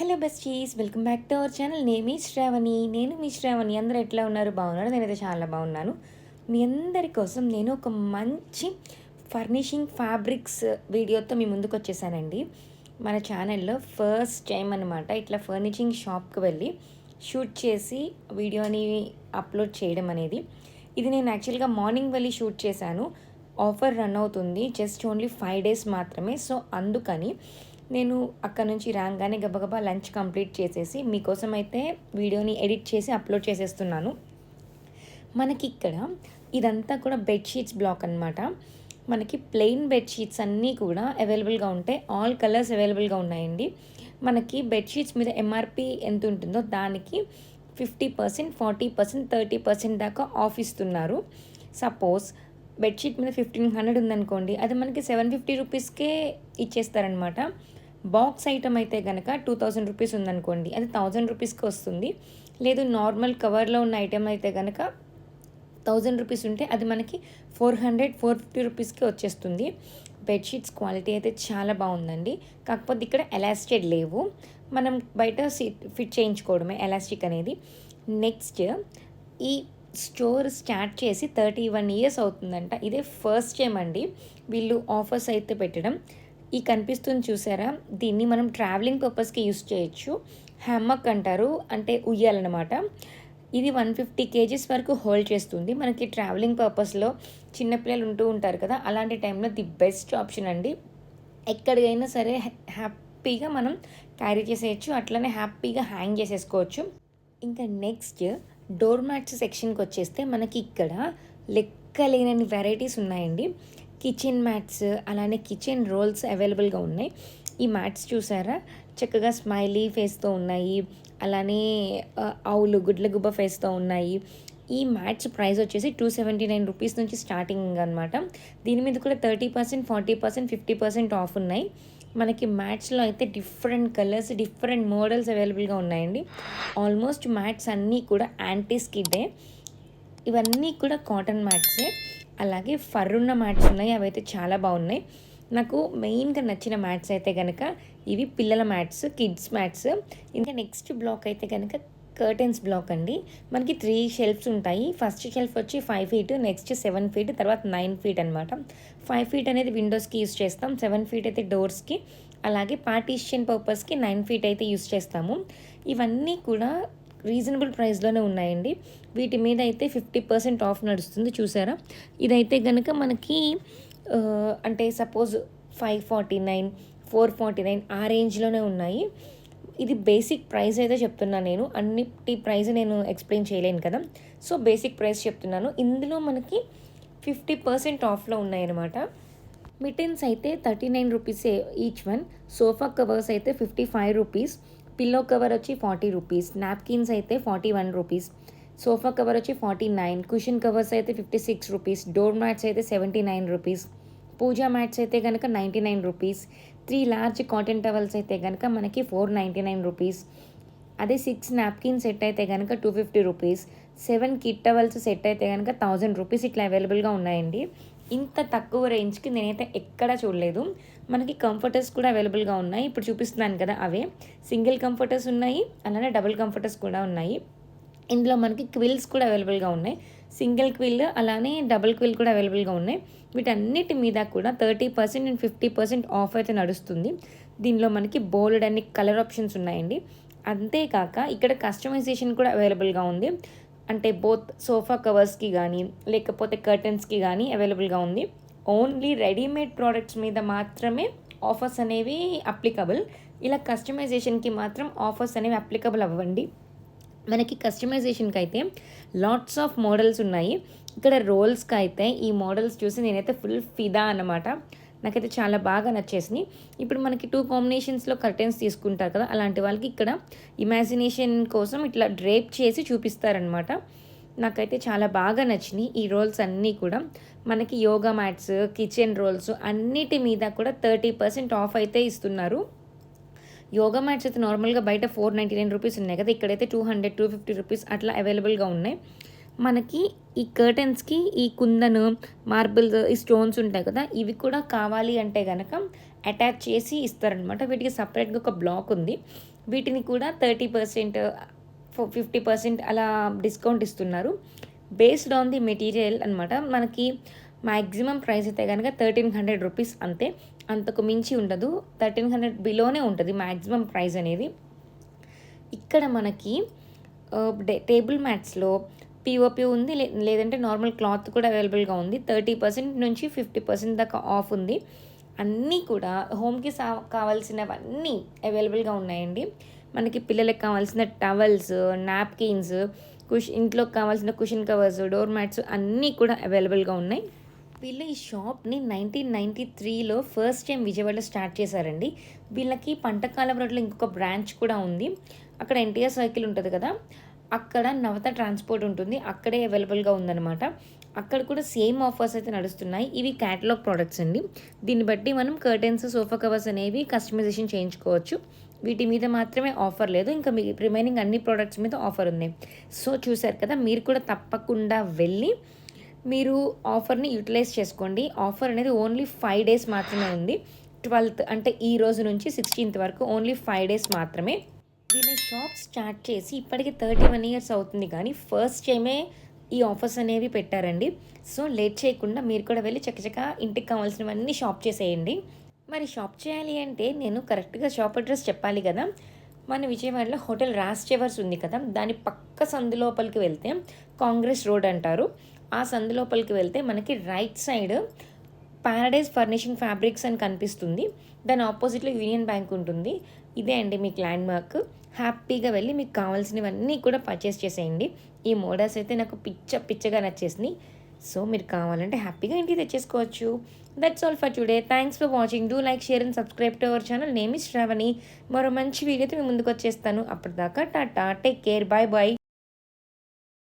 Hello besties welcome back to our channel. నేమి శ్రావణి నేను మీ శ్రావణి. అందరూ ఎట్లా ఉన్నారు? బాగున్నారు? నేనైతే చాలా బాగున్నాను. మీ అందరి కోసం నేను ఒక మంచి ఫర్నిషింగ్ ఫ్యాబ్రిక్స్ వీడియోతో మీ ముందుకు వచ్చేసానండి. మన ఛానల్లో ఫస్ట్ టైం అనమాట ఇట్లా ఫర్నిషింగ్ షాప్కి వెళ్ళి షూట్ చేసి వీడియోని అప్లోడ్ చేయడం అనేది. ఇది నేను యాక్చువల్గా మార్నింగ్ వెళ్ళి షూట్ చేశాను. ఆఫర్ రన్ అవుతుంది. జస్ట్ ఓన్లీ ఫైవ్ డేస్ మాత్రమే. సో అందుకని నేను అక్కడ నుంచి రాగానే గబగబా లంచ్ కంప్లీట్ చేసేసి మీకోసం అయితే వీడియోని ఎడిట్ చేసి అప్లోడ్ చేసేస్తున్నాను. మనకి ఇక్కడ ఇదంతా కూడా బెడ్షీట్స్ బ్లాక్ అనమాట మనకి ప్లెయిన్ బెడ్షీట్స్ అన్నీ కూడా అవైలబుల్గా ఉంటాయి ఆల్ కలర్స్ అవైలబుల్గా ఉన్నాయండి. మనకి బెడ్షీట్స్ మీద ఎంఆర్పి ఎంత ఉంటుందో దానికి fifty percent forty percent thirty percent దాకా ఆఫ్ ఇస్తున్నారు. సపోజ్ బెడ్షీట్ మీద ఫిఫ్టీన్ హండ్రెడ్ ఉందనుకోండి అది మనకి సెవెన్ ఫిఫ్టీ రూపీస్కే ఇచ్చేస్తారనమాట బాక్స్ ఐటమ్ అయితే కనుక టూ థౌజండ్ రూపీస్ ఉందనుకోండి అది థౌజండ్ రూపీస్కి వస్తుంది. లేదు నార్మల్ కవర్లో ఉన్న ఐటమ్ అయితే కనుక థౌజండ్ రూపీస్ ఉంటే అది మనకి ఫోర్ హండ్రెడ్ ఫోర్ ఫిఫ్టీ రూపీస్కి వచ్చేస్తుంది. బెడ్షీట్స్ క్వాలిటీ అయితే చాలా బాగుందండి. కాకపోతే ఇక్కడ ఎలాస్టెడ్ లేవు. మనం బయట సీట్ ఫిట్ చేయించుకోవడమే ఎలాస్టిక్ అనేది. నెక్స్ట్ ఈ స్టోర్ స్టార్ట్ చేసి థర్టీ వన్ ఇయర్స్ అవుతుందంట. ఇదే ఫస్ట్ టైం అండి వీళ్ళు ఆఫర్స్ అయితే పెట్టడం. ఈ కనిపిస్తుంది చూసారా? దీన్ని మనం ట్రావెలింగ్ పర్పస్కి యూస్ చేయొచ్చు. హ్యామ్మక్ అంటారు. అంటే ఉయ్యాలన్నమాట. ఇది వన్ ఫిఫ్టీ కేజీస్ వరకు హోల్డ్ చేస్తుంది. మనకి ట్రావెలింగ్ పర్పస్లో చిన్నపిల్లలు ఉంటూ ఉంటారు కదా అలాంటి టైంలో ది బెస్ట్ ఆప్షన్ అండి. ఎక్కడికైనా సరే హ్యాపీగా మనం క్యారీ చేసేయచ్చు. అట్లనే హ్యాపీగా హ్యాంగ్ చేసేసుకోవచ్చు. ఇంకా నెక్స్ట్ డోర్ మ్యాట్స్ సెక్షన్కి వచ్చేస్తే మనకి ఇక్కడ లెక్కలేనన్ని వెరైటీస్ ఉన్నాయండి. కిచెన్ మ్యాట్స్ అలానే కిచెన్ రోల్స్ అవైలబుల్గా ఉన్నాయి. ఈ మ్యాట్స్ చూసారా? చక్కగా స్మైలీ ఫేస్తో ఉన్నాయి. అలానే ఆవులు గుడ్ల గుబ్బ ఫేస్తో ఉన్నాయి. ఈ మ్యాట్స్ ప్రైస్ వచ్చేసి టూ సెవెంటీ నైన్ రూపీస్ నుంచి స్టార్టింగ్ అనమాట దీని మీద కూడా thirty percent forty percent fifty percent off ఉన్నాయి. మనకి మ్యాట్స్లో అయితే డిఫరెంట్ కలర్స్ డిఫరెంట్ మోడల్స్ అవైలబుల్గా ఉన్నాయండి. ఆల్మోస్ట్ మ్యాట్స్ అన్నీ కూడా యాంటీ స్కిడ్డే ఇవన్నీ కూడా కాటన్ మ్యాట్సే. అలాగే ఫర్ ఉన్న మ్యాట్స్ ఉన్నాయి అవి అయితే చాలా బాగున్నాయి. నాకు మెయిన్గా నచ్చిన మ్యాట్స్ అయితే కనుక ఇవి పిల్లల మ్యాట్స్ కిడ్స్ మ్యాట్స్. ఇంకా నెక్స్ట్ బ్లాక్ అయితే కనుక కర్టెన్స్ బ్లాక్ అండి. మనకి త్రీ షెల్ఫ్స్ ఉంటాయి. ఫస్ట్ షెల్ఫ్ వచ్చి five feet next seven feet తర్వాత నైన్ ఫీట్ అనమాట ఫైవ్ ఫీట్ అనేది విండోస్కి యూస్ చేస్తాం. సెవెన్ ఫీట్ అయితే డోర్స్కి. అలాగే పార్టీషన్ పర్పస్కి నైన్ ఫీట్ అయితే యూస్ చేస్తాము. ఇవన్నీ కూడా రీజనబుల్ ప్రైస్లోనే ఉన్నాయండి. వీటి మీద అయితే ఫిఫ్టీ పర్సెంట్ ఆఫ్ నడుస్తుంది చూసారా? ఇదైతే కనుక మనకి అంటే suppose five forty nine four forty nine ఆ రేంజ్లోనే ఉన్నాయి. ఇది బేసిక్ ప్రైస్ అయితే చెప్తున్నాను నేను. అన్నిటి ప్రైస్ నేను ఎక్స్ప్లెయిన్ చేయలేను కదా. సో బేసిక్ ప్రైస్ చెప్తున్నాను. ఇందులో మనకి ఫిఫ్టీ పర్సెంట్ ఆఫ్లో ఉన్నాయన్నమాట. మిటిన్స్ అయితే thirty nine rupees each one. Sofa covers అయితే fifty five rupees. Pillow cover వచ్చి ఫార్టీ రూపీస్ నాప్కిన్స్ అయితే forty one rupees sofa cover వచ్చి ఫార్టీ నైన్ కుషన్ కవర్స్ అయితే fifty six rupees door mats అయితే seventy nine rupees pooja mats అయితే కనుక ninety nine rupees three large cotton towels అయితే కనుక మనకి ఫోర్ నైంటీ నైన్ రూపీస్ అదే సిక్స్ నాప్కిన్ సెట్ అయితే కనుక two fifty rupees seven kit towels set అయితే కనుక థౌజండ్ రూపీస్ ఇట్లా అవైలబుల్గా ఉన్నాయండి. ఇంత తక్కువ రేంజ్కి నేనైతే ఎక్కడా చూడలేదు. మనకి కంఫర్టర్స్ కూడా అవైలబుల్గా ఉన్నాయి. ఇప్పుడు చూపిస్తున్నాను కదా అవే. సింగిల్ కంఫర్టర్స్ ఉన్నాయి అలానే డబుల్ కంఫర్టర్స్ కూడా ఉన్నాయి. ఇందులో మనకి క్విల్స్ కూడా అవైలబుల్గా ఉన్నాయి. సింగిల్ క్విల్ అలానే డబుల్ క్విల్ కూడా అవైలబుల్గా ఉన్నాయి. వీటన్నిటి మీద కూడా thirty percent and fifty percent off అయితే నడుస్తుంది. దీనిలో మనకి బోల్డ్ అన్ని కలర్ ఆప్షన్స్ ఉన్నాయండి. అంతేకాక ఇక్కడ కస్టమైజేషన్ కూడా అవైలబుల్గా ఉంది. అంటే బోత్ సోఫా కవర్స్కి కానీ లేకపోతే కర్టన్స్కి కానీ అవైలబుల్గా ఉంది. ఓన్లీ రెడీమేడ్ ప్రోడక్ట్స్ మీద మాత్రమే ఆఫర్స్ అనేవి అప్లికబుల్ ఇలా కస్టమైజేషన్కి మాత్రం ఆఫర్స్ అనేవి అప్లికబుల్ అవ్వండి. మనకి కస్టమైజేషన్కి అయితే లాట్స్ ఆఫ్ మోడల్స్ ఉన్నాయి. ఇక్కడ రోల్స్కి అయితే ఈ మోడల్స్ చూసి నేనైతే ఫుల్ ఫిదా అన్నమాట. నాకైతే చాలా బాగా నచ్చేసినాయి. ఇప్పుడు మనకి టూ కాంబినేషన్స్లో కర్టెన్స్ తీసుకుంటారు కదా అలాంటి వాళ్ళకి ఇక్కడ ఇమాజినేషన్ కోసం ఇట్లా డ్రేప్ చేసి చూపిస్తారనమాట నాకైతే చాలా బాగా నచ్చినాయి. ఈ రోల్స్ అన్నీ కూడా మనకి యోగా మ్యాట్స్ కిచెన్ రోల్స్ అన్నిటి మీద కూడా థర్టీ పర్సెంట్ ఆఫ్ అయితే ఇస్తున్నారు. యోగా మ్యాట్స్ అయితే నార్మల్గా బయట ఫోర్ నైంటీ నైన్ రూపీస్ ఉన్నాయి కదా. ఇక్కడైతే two hundred two fifty rupees అట్లా అవైలబుల్గా ఉన్నాయి. మనకి ఈ కర్టెన్స్కి ఈ కుందను మార్బుల్ ఈ స్టోన్స్ ఉంటాయి కదా ఇవి కూడా కావాలి అంటే కనుక అటాచ్ చేసి ఇస్తారనమాట వీటికి సపరేట్గా ఒక బ్లాక్ ఉంది. వీటిని కూడా థర్టీ పర్సెంట్ ఫిఫ్టీ పర్సెంట్ అలా డిస్కౌంట్ ఇస్తున్నారు. బేస్డ్ ఆన్ ది మెటీరియల్ అనమాట మనకి మ్యాక్సిమం ప్రైస్ అయితే కనుక థర్టీన్ హండ్రెడ్ రూపీస్ అంతే. అంతకు మించి ఉండదు. థర్టీన్ హండ్రెడ్ బిలోనే ఉంటుంది మ్యాక్సిమం ప్రైస్ అనేది. ఇక్కడ మనకి టేబుల్ మ్యాట్స్లో పిఓపి ఉంది. లే- లేదంటే నార్మల్ క్లాత్ కూడా అవైలబుల్గా ఉంది. థర్టీ పర్సెంట్ నుంచి ఫిఫ్టీ పర్సెంట్ దాకా ఆఫ్ ఉంది. అన్నీ కూడా హోమ్కి సా కావాల్సినవన్నీ అవైలబుల్గా ఉన్నాయండి. మనకి పిల్లలకు కావాల్సిన టవల్స్ నాప్కిన్స్ కుష్ ఇంట్లోకి కావాల్సిన కుషన్ కవర్స్ డోర్ మ్యాట్స్ అన్నీ కూడా అవైలబుల్గా ఉన్నాయి. వీళ్ళు ఈ షాప్ని నైన్టీన్ నైంటీ త్రీలో ఫస్ట్ టైం విజయవాడలో స్టార్ట్ చేశారండి. వీళ్ళకి పంటకాలం రోడ్లో ఇంకొక బ్రాంచ్ కూడా ఉంది. అక్కడ ఎన్టీఆర్ సర్కిల్ ఉంటుంది కదా? అక్కడ నవత ట్రాన్స్పోర్ట్ ఉంటుంది. అక్కడే అవైలబుల్గా ఉందన్నమాట. అక్కడ కూడా సేమ్ ఆఫర్స్ అయితే నడుస్తున్నాయి. ఇవి క్యాటలాగ్ ప్రోడక్ట్స్ అండి. దీన్ని బట్టి మనం కర్టెన్స్ సోఫా కవర్స్ అనేవి కస్టమైజేషన్ చేయించుకోవచ్చు. వీటి మీద మాత్రమే ఆఫర్ లేదు. ఇంకా మీ రిమైనింగ్ అన్ని ప్రోడక్ట్స్ మీద ఆఫర్ ఉన్నాయి. సో చూసారు కదా మీరు కూడా తప్పకుండా వెళ్ళి మీరు ఆఫర్ని యూటిలైజ్ చేసుకోండి. ఆఫర్ అనేది ఓన్లీ ఫైవ్ డేస్ మాత్రమే ఉంది. ట్వెల్త్ అంటే ఈ రోజు నుంచి సిక్స్టీన్త్ వరకు ఓన్లీ ఫైవ్ డేస్ మాత్రమే. దీని షాప్ స్టార్ట్ చేసి ఇప్పటికి థర్టీ వన్ ఇయర్స్ అవుతుంది. కానీ ఫస్ట్ టైమే ఈ ఆఫర్స్ అనేవి పెట్టారండి. సో లేట్ చేయకుండా మీరు కూడా వెళ్ళి చకచక ఇంటికి కావాల్సినవన్నీ షాప్ చేసేయండి. మరి షాప్ చేయాలి అంటే నేను కరెక్ట్గా షాప్ అడ్రస్ చెప్పాలి కదా? మన విజయవాడలో హోటల్ రాస్ చేవర్స్ ఉంది కదా? దాని పక్క సందు లోపలికి వెళ్తే కాంగ్రెస్ రోడ్ అంటారు. ఆ సందు లోపలికి వెళ్తే మనకి right side paradise furnishing fabrics అని కనిపిస్తుంది. దాని ఆపోజిట్లో యూనియన్ బ్యాంక్ ఉంటుంది. ఇదే అండి మీకు ల్యాండ్ మార్క్ హ్యాపీగా వెళ్ళి మీకు కావాల్సినవన్నీ కూడా పర్చేస్ చేసేయండి. ఈ మోడల్స్ అయితే నాకు పిచ్చ పిచ్చగా నచ్చేసినాయి. సో మీరు కావాలంటే హ్యాపీగా ఇంటికి తెచ్చేసుకోవచ్చు. That's all for today thanks for watching do like share and subscribe to our channel name is Shravani మరో మంచి వీడియోతో మీ ముందుకు వచ్చేస్తాను. అప్పటిదాకా tata. Take care bye bye